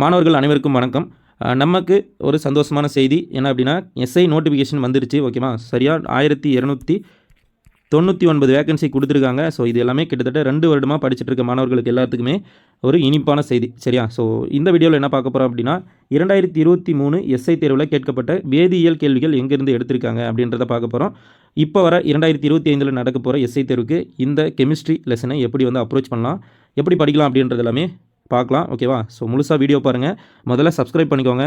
மாணவர்கள் அனைவருக்கும் வணக்கம். நமக்கு ஒரு சந்தோஷமான செய்தி. என்ன அப்படின்னா எஸ்ஐ நோட்டிஃபிகேஷன் வந்துருச்சு. ஓகேவா சரியாக ஆயிரத்தி இரநூத்தி தொண்ணூற்றி ஒன்பது வேகன்சி கொடுத்துருக்காங்க. ஸோ இது எல்லாமே கிட்டத்தட்ட ரெண்டு வருடமாக படிச்சுட்டு இருக்க மாணவர்களுக்கு எல்லாத்துக்குமே ஒரு இனிப்பான செய்தி. சரியா? ஸோ இந்த வீடியோவில் என்ன பார்க்க போகிறோம் அப்படின்னா இரண்டாயிரத்தி இருபத்தி மூணு எஸ்ஐ தேர்வில் கேட்கப்பட்ட வேதியியல் கேள்விகள் எங்கேருந்து எடுத்திருக்காங்க அப்படின்றத பார்க்க போகிறோம் இப்போ வர இரண்டாயிரத்தி இருபத்தி ஐந்தில் நடக்க போகிற எஸ்ஐ தேர்வுக்கு இந்த கெமிஸ்ட்ரி லெசனை எப்படி வந்து அப்ரோச் பண்ணலாம் எப்படி படிக்கலாம் அப்படின்றது எல்லாமே பார்க்கலாம் ஓகேவா? ஸோ முழுசாக வீடியோ பாருங்கள் முதல்ல சப்ஸ்கிரைப் பண்ணிக்கோங்க.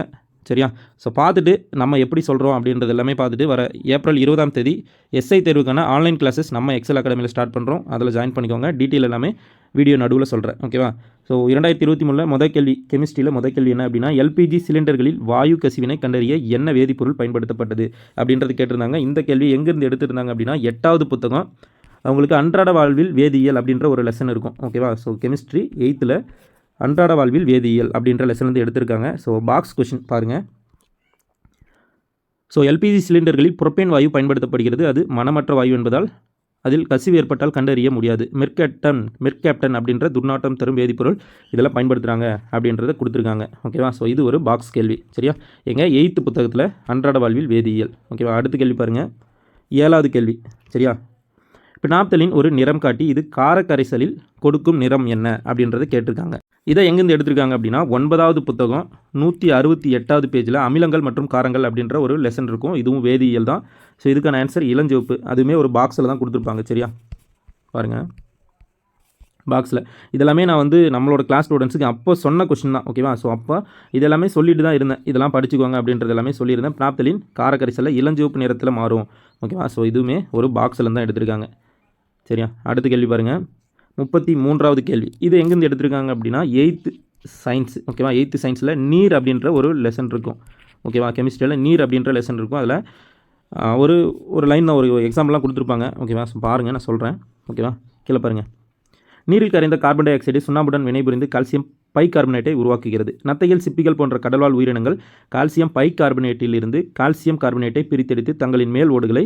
சரியா? ஸோ பார்த்துட்டு நம்ம எப்படி சொல்கிறோம் அப்படின்றது எல்லாமே பார்த்துட்டு வர ஏப்ரல் இருபதாம் தேதி எஸ்ஐ தேர்வுக்கான ஆன்லைன் கிளாஸஸ் நம்ம எக்ஸல் அகாடமியில் ஸ்டார்ட் பண்ணுறோம் அதில் ஜாயின் பண்ணிக்கோங்க. டீட்டெயில் எல்லாமே வீடியோ நடுவில் சொல்கிறேன் ஓகேவா? ஸோ இரண்டாயிரத்தி இருபத்தி மூணில் முதல் கேள்வி கெமிஸ்ட்ரியில் முதல் கேள்வி என்ன அப்படின்னா எல்பிஜி சிலிண்டர்களில் வாயு கசிவினை கண்டறிய என்ன வேதிப்பொருள் பயன்படுத்தப்பட்டது அப்படின்றது கேட்டிருந்தாங்க. இந்த கேள்வி எங்கேருந்து எடுத்திருந்தாங்க அப்படின்னா எட்டாவது புத்தகம் அவங்களுக்கு அன்றாட வாழ்வில் வேதியியல் அப்படின்ற ஒரு லெசன் இருக்கும். ஓகேவா? ஸோ கெமிஸ்ட்ரி எயித்தில் அன்றாட வாழ்வில் வேதியியல் அப்படின்ற லெசன் வந்து எடுத்திருக்காங்க. ஸோ பாக்ஸ் கொஷின் பாருங்கள் ஸோ எல்பிஜி சிலிண்டர்களில் புரொப்பேன் வாயு பயன்படுத்தப்படுகிறது. அது மனமற்ற வாயு என்பதால் அதில் கசிவு ஏற்பட்டால் கண்டறிய முடியாது. மெர்கேப்டன் மெர்கேப்டன் அப்படின்ற துர்நாற்றம் தரும் வேதிப்பொருள் இதெல்லாம் பயன்படுத்துகிறாங்க அப்படின்றத கொடுத்துருக்காங்க. ஓகேவா ஸோ இது ஒரு பாக்ஸ் கேள்வி. சரியா? எங்கள் எயித்து புத்தகத்தில் அன்றாட வாழ்வில் வேதியியல். ஓகேவா அடுத்த கேள்வி பாருங்கள் ஏழாவது கேள்வி. சரியா? பினாப்தலின் ஒரு நிறம் காட்டி இது காரக்கரைசலில் கொடுக்கும் நிறம் என்ன அப்படின்றத கேட்டிருக்காங்க. இதை எங்கேருந்து எடுத்திருக்காங்க அப்படின்னா ஒன்பதாவது புத்தகம் நூற்றி அறுபத்தி எட்டாவது பேஜில் அமிலங்கள் மற்றும் காரங்கள் அப்படின்ற ஒரு லெசன் இருக்கும். இதுவும் வேதியியல் தான். ஸோ இதுக்கான ஆன்சர் இளஞ்சிவப்பு. அதுவுமே ஒரு பாக்ஸில் தான் கொடுத்துருப்பாங்க சரியா? பாருங்கள் பாக்ஸில் இதெல்லாமே நான் வந்து நம்மளோட கிளாஸ் ஸ்டூடெண்ட்ஸுக்கு அப்போ சொன்ன கொஷின் தான் ஓகேவா ஸோ அப்போ இதெல்லாமே சொல்லிட்டு தான் இருந்தேன். இதெல்லாம் படிச்சுக்கோங்க அப்படின்றது எல்லாமே சொல்லியிருந்தேன். பிராப்தலின் காரக்கரிசலில் இளஞ்சிவப்பு நிறத்தில் மாறும் ஓகேவா ஸோ இதுவுமே ஒரு பாக்ஸில் தான் எடுத்திருக்காங்க சரியா? அடுத்த கேள்வி பாருங்கள் முப்பத்தி மூன்றாவது கேள்வி. இது எங்கேருந்து எடுத்திருக்காங்க அப்படின்னா எயித்து சயின்ஸ் ஓகேவா எயித்து சயின்ஸில் நீர் அப்படின்ற ஒரு லெசன் இருக்கும். ஓகேவா கெமிஸ்ட்ரியில் நீர் அப்படின்ற லெசன் இருக்கும். அதில் ஒரு ஒரு லைன் ஒரு எக்ஸாம்பிளாக கொடுத்துருப்பாங்க. ஓகேவா ஸோ பாருங்கள் நான் சொல்கிறேன் ஓகேவா கீழே பாருங்கள் நீரில் கரைந்த கார்பன் டை ஆக்சைடு சுண்ணாம்புடன் வினைபுரிந்து கால்சியம் பை கார்பனேட்டை உருவாக்குகிறது. நத்தைகள் சிப்பிகள் போன்ற கடல்வாழ் உயிரினங்கள் கால்சியம் பை கார்பனேட்டிலிருந்து கால்சியம் கார்பனேட்டை பிரித்தெடுத்து தங்களின் மேல் ஓடுகளை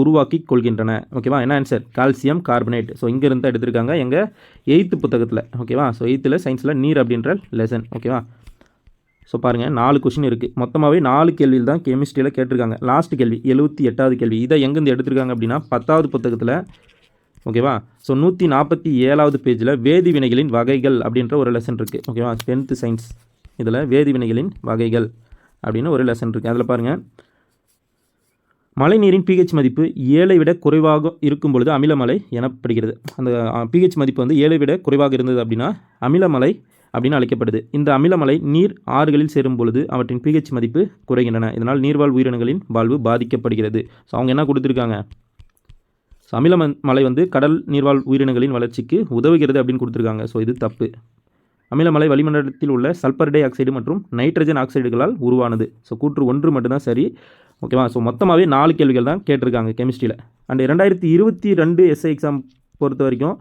உருவாக்கி கொள்கின்றன. ஓகேவா என்ன ஆன்சர் கால்சியம் கார்பனேட். ஸோ இங்கேருந்து தான் எடுத்திருக்காங்க. எங்கள் எயித்து புத்தகத்தில். ஓகேவா ஸோ எயித்தில் சயின்ஸில் நீர் அப்படின்ற லெசன் ஓகேவா ஸோ பாருங்கள் நாலு கொஷின் இருக்குது மொத்தமாகவே நாலு கேள்வியில் தான் கெமிஸ்ட்ரியில் கேட்டிருக்காங்க. லாஸ்ட் கேள்வி எழுபத்தி எட்டாவது கேள்வி. இதை எங்கேருந்து எடுத்திருக்காங்க அப்படின்னா பத்தாவது புத்தகத்தில் ஓகேவா? ஸோ நூற்றி நாற்பத்தி ஏழாவது பேஜில் வேதி வினைகளின் வகைகள் அப்படின்ற ஒரு லெசன் இருக்குது ஓகேவா? டென்த்து சயின்ஸ் இதில் வேதி வினைகளின் வகைகள் அப்படின்னு ஒரு லெசன் இருக்குது அதில் பாருங்கள் மழைநீரின் பிஹெச் மதிப்பு ஏழை விட குறைவாக இருக்கும் பொழுது அமிலமலை எனப்படுகிறது. அந்த பிஹெச் மதிப்பு வந்து ஏழை விட குறைவாக இருந்தது அப்படின்னா அமிலமலை அப்படின்னு அழைக்கப்படுது. இந்த அமிலமலை நீர் ஆறுகளில் சேரும் பொழுது அவற்றின் பிஹெச் மதிப்பு குறைகின்றன. இதனால் நீர்வாழ் உயிரினங்களின் வாழ்வு பாதிக்கப்படுகிறது. ஸோ அவங்க என்ன கொடுத்துருக்காங்க? ஸோ அமில மலை வந்து கடல் நீர்வாழ் உயிரினங்களின் வளர்ச்சிக்கு உதவுகிறது அப்படின்னு கொடுத்துருக்காங்க. ஸோ இது தப்பு. அமிலமலை வளிமண்டலத்தில் உள்ள சல்பர் டை ஆக்சைடு மற்றும் நைட்ரஜன் ஆக்சைடுகளால் உருவானது. ஸோ கூற்று ஒன்று மட்டும்தான் சரி. ஓகேவா ஸோ மொத்தமாகவே நாலு கேள்விகள் தான் கேட்டிருக்காங்க கெமிஸ்ட்ரியில். அண்ட் ரெண்டாயிரத்தி இருபத்தி ரெண்டு எஸ்ஐ எக்ஸாம் பொறுத்த வரைக்கும்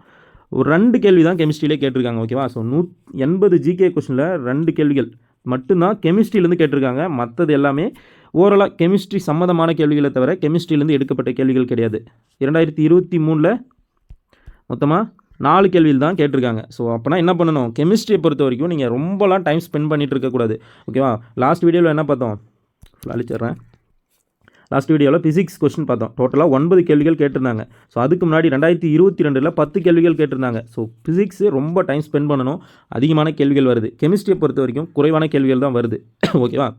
ஒரு ரெண்டு கேள்வி தான் கெமிஸ்ட்ரியிலே கேட்டிருக்காங்க. ஓகேவா ஸோ நூ எண்பது ஜிகே கொஷனில் ரெண்டு கேள்விகள் மட்டும்தான் கெமிஸ்ட்ரியிலேருந்து கேட்டிருக்காங்க. மற்றது எல்லாமே ஓரலாக கெமிஸ்ட்ரி சம்மந்தமான கேள்விகளை தவிர கெமிஸ்ட்ரியிலேருந்து எடுக்கப்பட்ட கேள்விகள் கிடையாது. இரண்டாயிரத்தி இருபத்தி மூணில் மொத்தமாக நாலு கேள்வியில் தான் கேட்டிருக்காங்க. ஸோ அப்போனா என்ன பண்ணணும்? கெமிஸ்ட்ரியை பொறுத்த வரைக்கும் நீங்கள் ரொம்பலாம் டைம் ஸ்பெண்ட் பண்ணிகிட்டு இருக்கக்கூடாது ஓகேவா லாஸ்ட் வீடியோவில் என்ன பார்த்தோம்? அழிச்சிட்றேன். லாஸ்ட் வீடியோவில் ஃபிசிக்ஸ் கொஸ்டின் பார்த்தோம். டோட்டலாக ஒன்பது கேள்விகள் கேட்டிருந்தாங்க. ஸோ அதுக்கு முன்னாடி ரெண்டாயிரத்தி இருபத்தி ரெண்டில் பத்து கேள்விகள் கேட்டிருந்தாங்க. ஸோ ஃபிசிக்ஸ் ரொம்ப டைம் ஸ்பெண்ட் பண்ணணும். அதிகமான கேள்விகள் வருது. கெமிஸ்ட்ரியை பொறுத்த வரைக்கும் குறைவான கேள்விகள் தான் வருது. ஓகேவா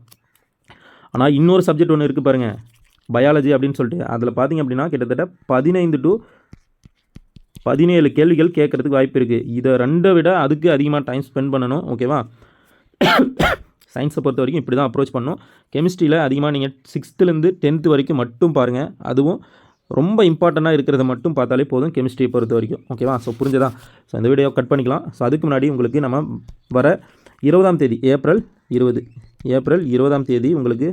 ஆனால் இன்னொரு சப்ஜெக்ட் ஒன்று இருக்குது பாருங்கள் பயாலஜி அப்படின்னு சொல்லிட்டு. அதில் பார்த்தீங்க அப்படின்னா கிட்டத்தட்ட பதினைந்து டு பதினேழு கேள்விகள் கேட்குறதுக்கு வாய்ப்பு இருக்குது இதை ரெண்டை விட அதுக்கு அதிகமாக டைம் ஸ்பெண்ட் பண்ணணும் ஓகேவா சயின்ஸை பொறுத்த வரைக்கும் இப்படி தான் அப்ரோச் பண்ணணும் கெமிஸ்ட்ரியில் அதிகமாக நீங்கள் சிக்ஸ்த்துலேருந்து டென்த்து வரைக்கும் மட்டும் பாருங்கள் அதுவும் ரொம்ப இம்பார்ட்டண்ட்டாக இருக்கிறத மட்டும் பார்த்தாலே போதும் கெமிஸ்ட்ரியை பொறுத்த வரைக்கும் ஓகேவா ஸோ புரிஞ்சதா? ஸோ இந்த வீடியோ கட் பண்ணிக்கலாம். ஸோ அதுக்கு முன்னாடி உங்களுக்கு நம்ம வர இருபதாம் தேதி ஏப்ரல் இருபது. ஏப்ரல் இருபதாம் தேதி உங்களுக்கு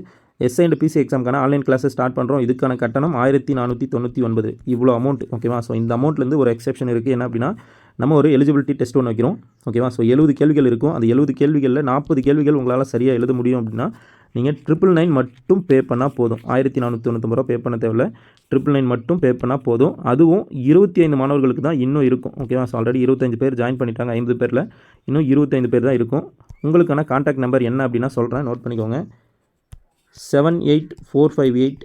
எஸ்ஐ அண்ட் பிசி எக்ஸாம்க்கான ஆன்லைன் கிளாஸஸ் ஸ்டார்ட் பண்ணுறோம் இதுக்கான கட்டணம் ஆயிரத்தி நானூற்றி தொண்ணூற்றி ஒன்பது. இவ்வளோ அமௌண்ட் ஓகேவா ஸோ இந்த அமௌண்ட்லேருந்து ஒரு எக்ஸெப்ஷன் இருக்குது என்ன அப்படின்னா நம்ம ஒரு எலிஜிபிலிட்டி டெஸ்ட் ஒன்று வைக்கிறோம். ஓகேவா ஸோ எழுபது கேள்விகள் இருக்கும். அந்த எழுபது கேள்விகளில் நாற்பது கேள்விகள் உங்களால் சரியாக எழுத முடியும் அப்படின்னா நீங்கள் ட்ரிபிள் நைன் மட்டும் பே பண்ணால் போதும். ஆயிரத்தி நானூற்றி தொண்ணூத்தொம்பது ரூபா பே பண்ண தேவையில்ல. ட்ரிபிள் நைன் மட்டும் பே பண்ணால் போதும். அதுவும் இருபத்தி ஐந்து மாணவர்களுக்கு தான் இன்னும் இருக்கும். ஓகேவா ஸோ ஆல்ரெடி இருபத்தஞ்சு பேர் ஜாயின் பண்ணிட்டாங்க. ஐம்பது பேரில் இன்னும் இருபத்தைந்து பேர் தான் இருக்கும். உங்களுக்கான காண்டாக்ட் நம்பர் என்ன அப்படின்னா சொல்கிறேன் நோட் பண்ணிக்கோங்க. Seven eight four five eight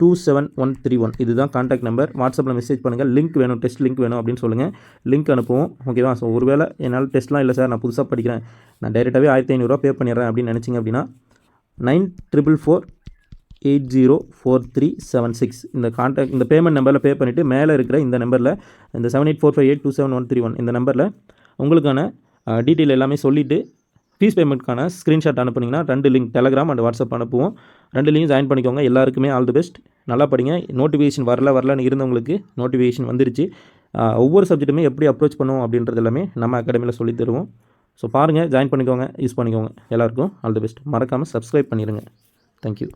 two seven one three one இதுதான் காண்டாக்ட் நம்பர் வாட்ஸ்அப்பில் மெசேஜ் பண்ணுங்கள் லிங்க் வேணும் டெஸ்ட் லிங்க் வேணும் அப்படின்னு சொல்லுங்கள் லிங்க் அனுப்புவோம். ஓகேவா ஸோ ஒருவேளை என்னால் டெஸ்ட்லாம் இல்லை சார் நான் புதுசாக படிக்கிறேன். நான் டைரெக்டாகவே ஆயிரத்தி ஐநூறுரூவா பே பண்ணிடுறேன் அப்படின்னு நினச்சிங்க அப்படின்னா nine triple four eight zero four three seven six இந்த காண்டாக்ட் இந்த பேமெண்ட் நம்பரில் பே பண்ணிவிட்டு மேலே இருக்கிற இந்த நம்பரில் இந்த seven eight four five eight two seven one three one இந்த நம்பரில் உங்களுக்கான டீட்டெயில் எல்லாமே சொல்லிவிட்டு ஃபீஸ் பேமெண்ட்க்கான ஸ்க்ரீன்ஷாட் அனுப்புனீங்கன்னா ரெண்டு லிங்க் டெலகிராம் அண்ட் வாட்ஸ்அப் அனுப்புவோம். ரெண்டு லிங்க் ஜாயின் பண்ணிக்கோங்க. எல்லாருக்குமே ஆல் தி பெஸ்ட் நல்லா படிங்க. நோட்டிஃபிகேஷன் வரல வரலன்னு இருந்தவங்களுக்கு நோட்டிஃபிகேஷன் வந்துருச்சு. ஒவ்வொரு சப்ஜெக்ட்டுமே எப்படி அப்ரோச் பண்ணுவோம் அப்படின்றது எல்லாமே நம்ம அகாடமியில் சொல்லித் தருவோம். ஸோ பாருங்கள் ஜாயின் பண்ணிக்கோங்க யூஸ் பண்ணிக்கோங்க. எல்லாருக்கும் ஆல் தி பெஸ்ட் மறக்காமல் சப்ஸ்கிரைப் பண்ணிடுங்க தேங்க்யூ